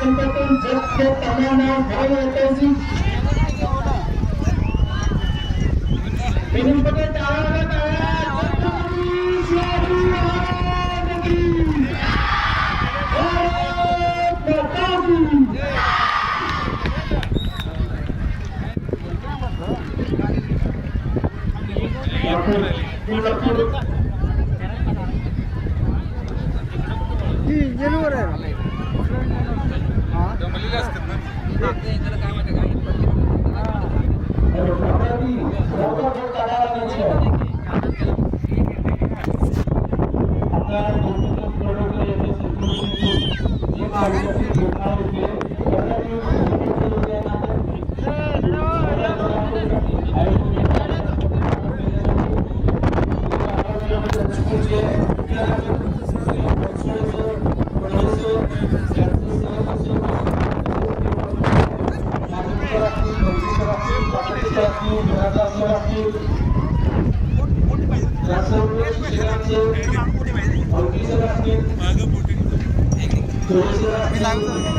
संकल्पातून जग तमाना भाव होताजी পারবো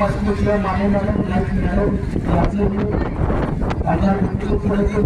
పసుపులో మహిళలు మహిళలు ప్రజలు అందరూ ప్రతి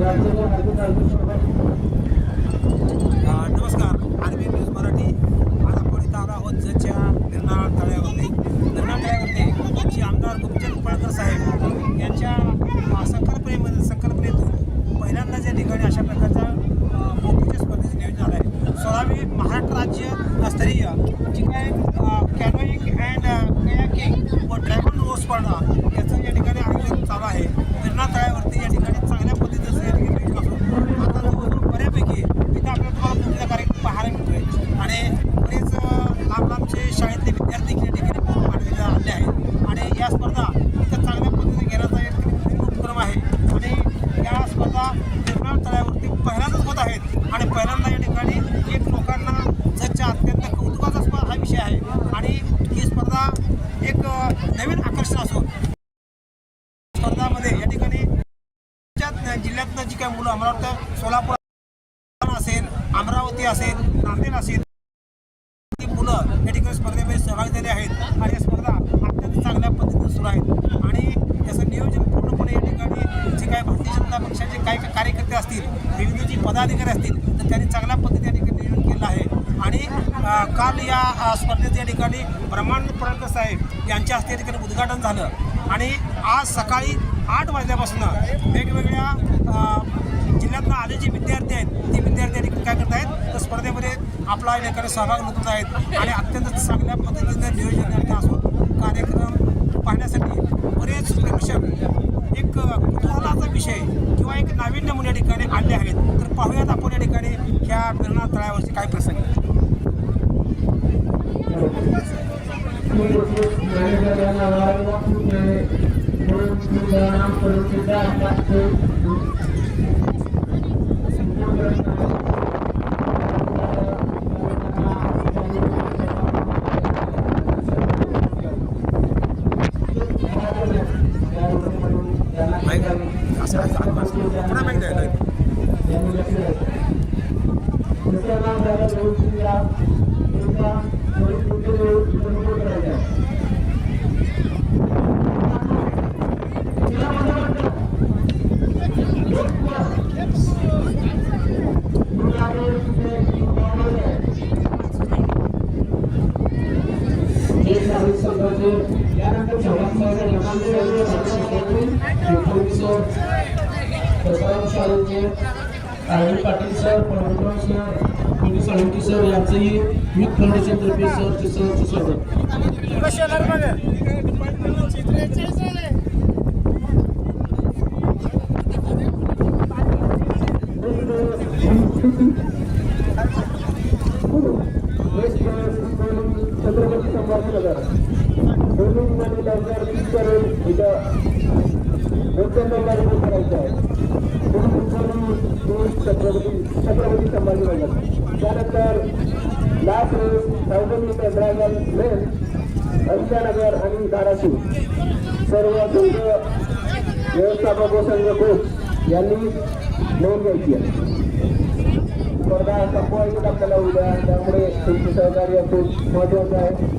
Yardım edin. जिल्ह्यातनं जी काही मुलं मला वाटतं सोलापूर असेल अमरावती असेल नांदेड असेल ती मुलं या ठिकाणी स्पर्धेमध्ये सहभागी झाले आहेत. आणि या स्पर्धा अत्यंत चांगल्या पद्धतीने सुरू आहेत. आणि याचं नियोजन पूर्णपणे या ठिकाणी जे काही भारतीय जनता पक्षाचे काही कार्यकर्ते असतील विविध जे पदाधिकारी असतील तर त्यांनी चांगल्या पद्धतीने या ठिकाणी नियोजन केलं आहे. आणि काल या स्पर्धेत स्पर्धेचं या ठिकाणी ब्रह्मानंद पडळकर साहेब यांच्या हस्ते या ठिकाणी उद्घाटन झालं. आणि आज सकाळी आठ वाजल्यापासून वेगवेगळ्या जिल्ह्यातनं आले जे विद्यार्थी आहेत ते विद्यार्थी काय करत आहेत तर स्पर्धेमध्ये आपला लेखाने सहभाग नोंदवत आहेत आणि अत्यंत चांगल्या पद्धतीनं नियोजन असून कार्यक्रम पाहण्यासाठी बरेच प्रेक्षक एक कुतूहलाचा विषय किंवा एक नाविन्य म्हणून या ठिकाणी आणले आहेत. तर पाहूयात आपण या ठिकाणी ह्या प्रेरणा तळावरचे काय प्रसंग आहेत. Thank you. सर यांचंही युथ फाउंडेशन तर्फे सरचे सरचे स्वागत छत्रपती संभाजीनगर दोन्ही ठिकाणी लवकर वीज करून इथं मोठ्यांदा कार्यक्रम करायचा आहे छत्रपती छत्रपती संभाजीनगर त्यानंतर last race thousand metre dragon men Anshanagar आणि धाराशिव सर्व संघ व्यवस्थापक व संघ कोच यांनी नोंद घ्यायची आहे आता संपवायची आपल्याला उद्या त्यामुळे तुमचं सहकार्य खूप महत्वाचं आहे.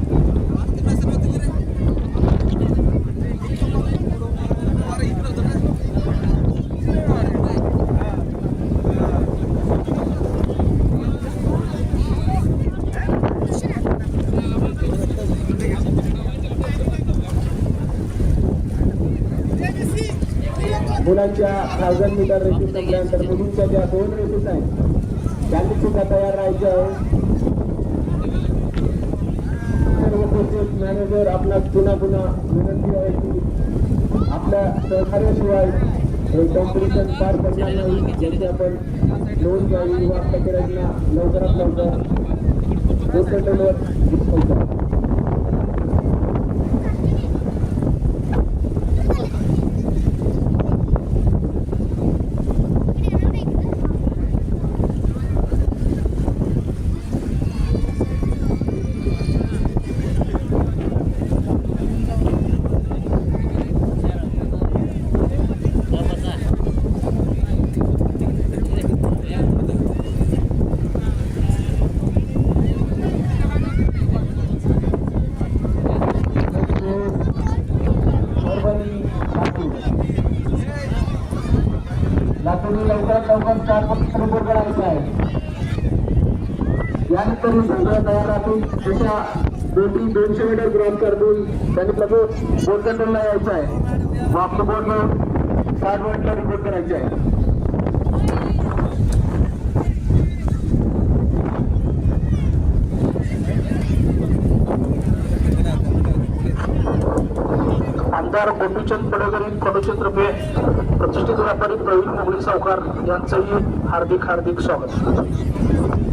मुलांच्या थाउजंड मीटर रेसेस संपल्यानंतर मुलींच्या ज्या दोन रेसेस आहेत त्यांनी सुद्धा तयार राहायचे. आहे सर्व कोचेस मॅनेजर आपला पुन्हा पुन्हा विनंती आहे की आपल्या सहकार्याशिवाय हे कॉम्पिटिशन पार करणार नाही. ज्याची आपण नोंद घ्यावी व आपल्या लवकरात लवकर लवकरात चार पक्ष रिपोर्ट करायचा आहे. यानंतर ही संघ तयार राहतील. जशा बोटी दोनशे मीटर क्रॉस करतील त्यांनी लगेच बोट कंट्रोलला यायचं आहे. वापस बोट साठ मिनिटला रिपोर्ट करायचे आहे. सावकार गोपीचंद पडगरी कडुचंद्र प्रतिष्ठित व्यापारी प्रवीण मोगली सावकार यांचंही हार्दिक हार्दिक स्वागत.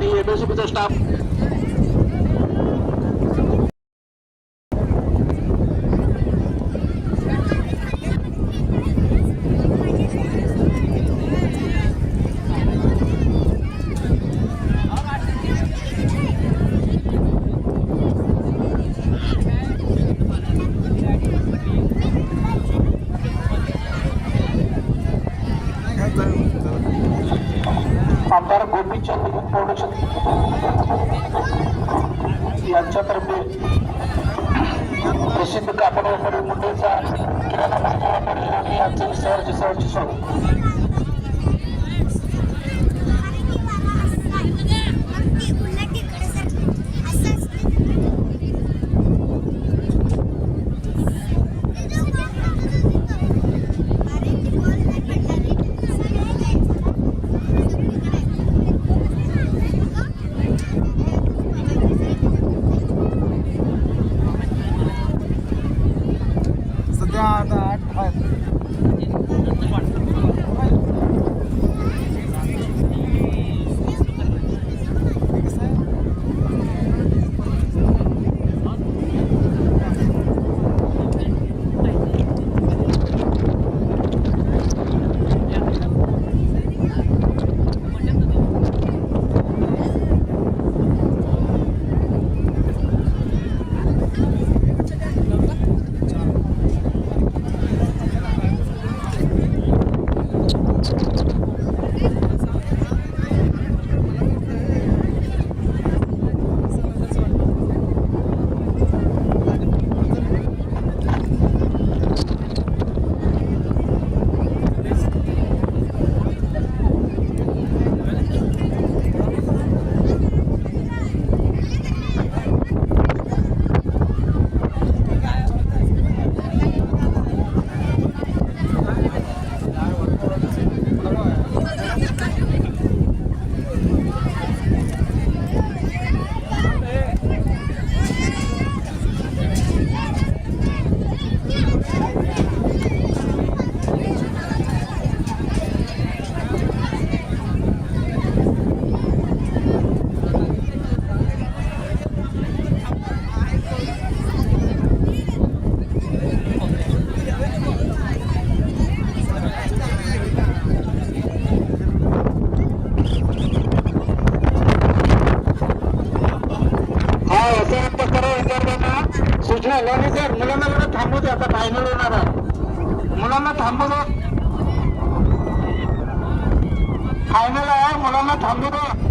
দাঁড়িয়ে বেশি কিছু স্টাফ सर मुलांना जरा थांबू दे आता फायनल होणार आहे. मुलांना थांबू दे फायनल आहे मुलांना थांबू दे